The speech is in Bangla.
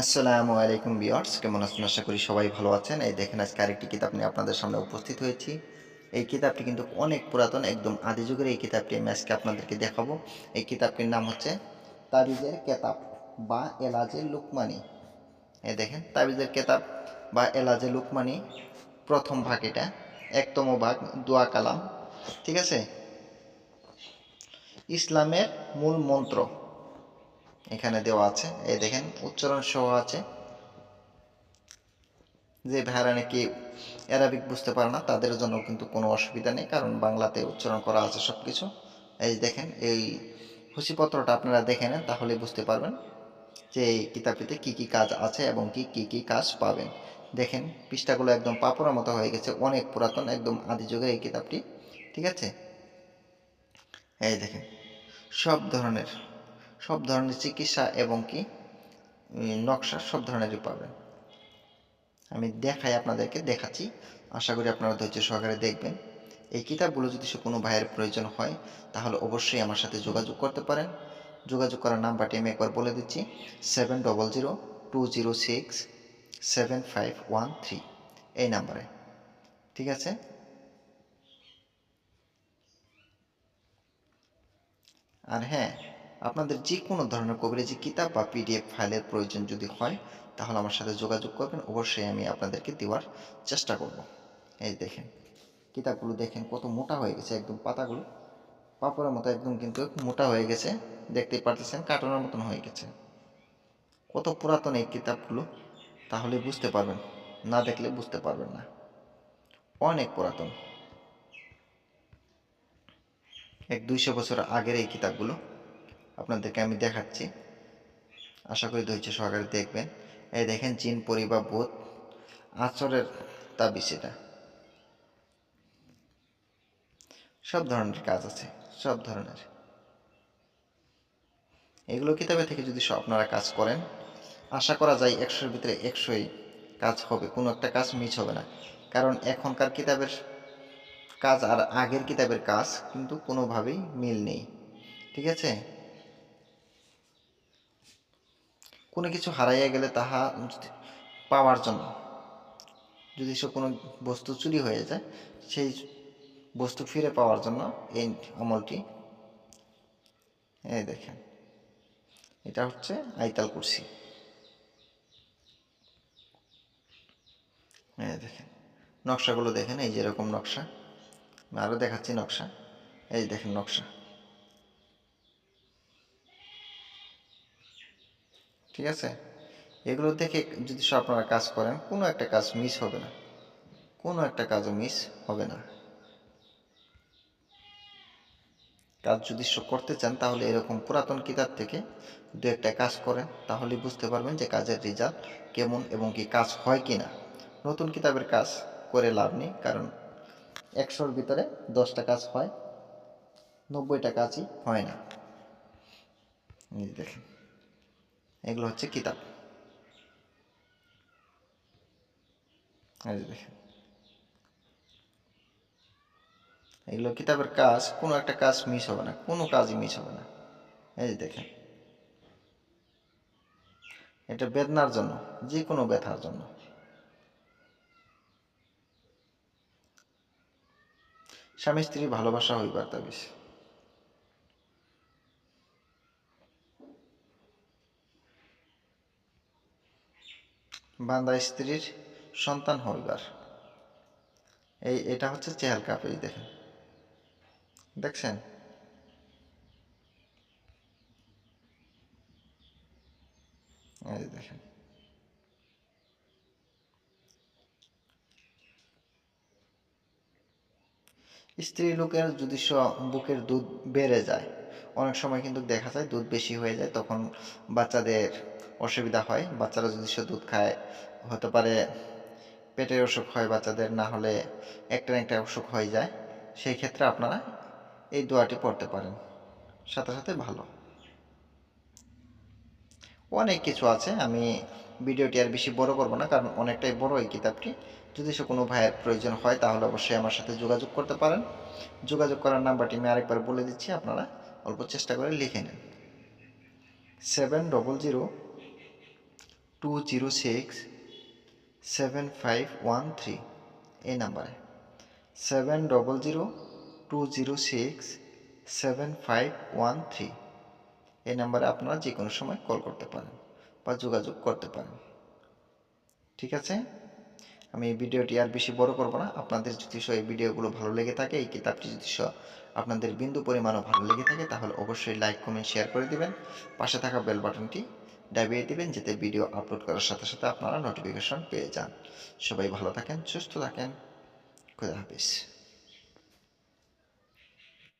আসসালামু আলাইকুম বিয়ার্স কেমন আছেন? আশা করি সবাই ভালো আছেন। এই দেখেন, আজকে আরেকটি কিতাব নিয়ে আপনাদের সামনে উপস্থিত হয়েছি। এই কিতাবটি কিন্তু অনেক পুরাতন, একদম আদি যুগের এই কিতাবটি আমি আজকে আপনাদেরকে দেখাবো। এই কিতাবটির নাম হচ্ছে তাবিজের কেতাব বা এলাজে লুকমানি। এই দেখেন, তাবিজের কেতাব বা এলাজে লুকমানি, প্রথম ভাগ এটা, একতম ভাগ, দোয়া কালাম, ঠিক আছে? ইসলামের মূল মন্ত্র। এখানে দেওয়া আছে। এই দেখেন, উচ্চারণ সহ আছে। যে ভাইরা নাকি অ্যারাবিক বুঝতে পারে না, তাদের জন্য কিন্তু কোনো অসুবিধা নেই, কারণ বাংলাতে উচ্চারণ করা আছে সব কিছু এই দেখেন, এই হুসিপত্রটা আপনারা দেখে নেন, তাহলে বুঝতে পারবেন যে এই কিতাবটিতে কী কী কাজ আছে এবং কি কি কি কাজ পাবেন। দেখেন, পৃষ্ঠাগুলো একদম পাপড়ার মতো হয়ে গেছে, অনেক পুরাতন, একদম আদি যুগের এই কিতাবটি, ঠিক আছে? এই দেখেন, সব ধরনের সব ধরনের চিকিৎসা এবং কি নকশা সব ধরনেরই পাবেন আমি দেখাই আপনাদেরকে, দেখাচ্ছি। আশা করি আপনারা ধৈর্য সহকারে দেখবেন। এই কিতাবগুলো যদি সে কোনো ভাইয়ের প্রয়োজন হয়, তাহলে অবশ্যই আমার সাথে যোগাযোগ করতে পারেন। যোগাযোগ করার নাম্বারটি আমি একবার বলে দিচ্ছি, seven double zero two zero six seven five one three এই নাম্বারে। ঠিক আছে? আর হ্যাঁ আপনাদের যে কোনো ধরনের কবিরাজি কিতাব বা পিডিএফ ফাইলের প্রয়োজন যদি হয়, তাহলে আমার সাথে যোগাযোগ করবেন। অবশ্যই আমি আপনাদেরকে দেওয়ার চেষ্টা করব। এই দেখেন, কিতাবগুলো দেখেন কত মোটা হয়ে গেছে, একদম পাতাগুলো। পাপড়ের মতো একদম কিন্তু মোটা হয়ে গেছে। দেখতেই পারতেছেন কার্টনের মতন হয়ে গেছে। কত পুরাতন এই কিতাবগুলো, তাহলে বুঝতে পারবেন, না দেখলে বুঝতে পারবেন না। অনেক পুরাতন। এক দুইশো বছর আগের এই কিতাবগুলো। আপনাদেরকে আমি দেখাচ্ছি। আশা করি ধৈর্য সহকারে দেখবেন। এই দেখেন জিন, পরি বা বোধ আচরের তাবিজ এটা। সব ধরনের কাজ আছে, সব ধরনের। এগুলো কিতাবে থেকে যদি আপনারা কাজ করেন, আশা করা যায় একশোর ভিতরে একশোই কাজ হবে, কোনো একটা কাজ মিস হবে না। কারণ এখনকার কিতাবের কাজ আর আগের কিতাবের কাজ কিন্তু কোনোভাবেই মিল নেই। ঠিক আছে? কোনো কিছু হারাইয়া গেলে তাহা পাওয়ার জন্য, যদি সে কোনো বস্তু চুরি হয়ে যায়, সেই বস্তু ফিরে পাওয়ার জন্য এই আমলটি, এই দেখেন, এটা হচ্ছে আইতাল কুরসি। এই দেখেন, নকশাগুলো দেখেন, এই যেরকম নকশা আরও দেখাচ্ছি নকশা, এই দেখেন নকশা। ঠিক আছে? এগুলো দেখে যদি সব আপনারা কাজ করেন, কোনো একটা কাজ মিস হবে না। কোনো একটা কাজও মিস হবে না। কাজ যদি করতে চান, তাহলে এরকম পুরাতন কিতাব থেকে দু একটা কাজ করেন, তাহলে বুঝতে পারবেন যে কাজের রেজাল্ট কেমন এবং কি কাজ হয় কি না নতুন কিতাবের কাজ করে লাভ নেই, কারণ একশোর ভিতরে দশটা কাজ হয়, নব্বইটা কাজই হয় না। দেখেন। এগুলো হচ্ছে কিতাব। এগুলো কিতাবের কাজ, কোনো একটা কাজ মিস হবে না, কোনো কাজই মিস হবে না। এই যে দেখেন। এটা বেদনার জন্য যে কোনো ব্যথার জন্য। স্বামী স্ত্রী ভালোবাসা হইবার তাবিজ। বান্দা স্ত্রীর সন্তান হইবার এই, এটা হচ্ছে চেহাল কাপ, এই দেখেন। দেখছেন? এই দেখেন। স্ত্রী লোকের যদি বুকের দুধ বেড়ে যায়, অনেক সময় কিন্তু দেখা যায় দুধ বেশি হয়ে যায়, তখন বাচ্চাদের অসুবিধা হয়। বাচ্চারা যদি সে দুধ খায়, হতে পারে পেটের অসুখ হয়, বাচ্চাদের না হলে একটা একটা অসুখ হয়ে যায়। সেই ক্ষেত্রে আপনারা এই দোয়াটি পড়তে পারেন। সাথে সাথে ভালো। অনেক কিছু আছে। আমি ভিডিওটি আর বেশি বড় করব না, কারণ অনেকটাই বড় এই কিতাবটি। যদি সে কোনো ভাইয়ের প্রয়োজন হয়, তাহলে অবশ্যই আমার সাথে যোগাযোগ করতে পারেন। যোগাযোগ করার নাম্বারটি আমি আরেকবার বলে দিচ্ছি, আপনারা অল্প চেষ্টা করে লিখে নেন। Seven double zero two zero six seven five one three এই নাম্বারে। Seven double zero two zero six seven five one three এই নাম্বারে আপনারা যে কোনো সময় কল করতে পারেন বা যোগাযোগ করতে পারেন। ঠিক আছে? আমি এই ভিডিওটি আর বেশি বড় করব না। আপনাদের যদি এই ভিডিওগুলো ভালো লেগে থাকে, এই কিতাবটি যদি আপনাদের বিন্দু পরিমাণও ভালো লেগে থাকে, তাহলে অবশ্যই লাইক কমেন্ট শেয়ার করে দিবেন। পাশে থাকা বেল বাটনটি দাবিয়ে দিবেন যাতে ভিডিও আপলোড করার সাথে সাথে আপনারা নোটিফিকেশন পেয়ে যান। সবাই ভালো থাকেন, সুস্থ থাকেন। খুদা হাফিজ।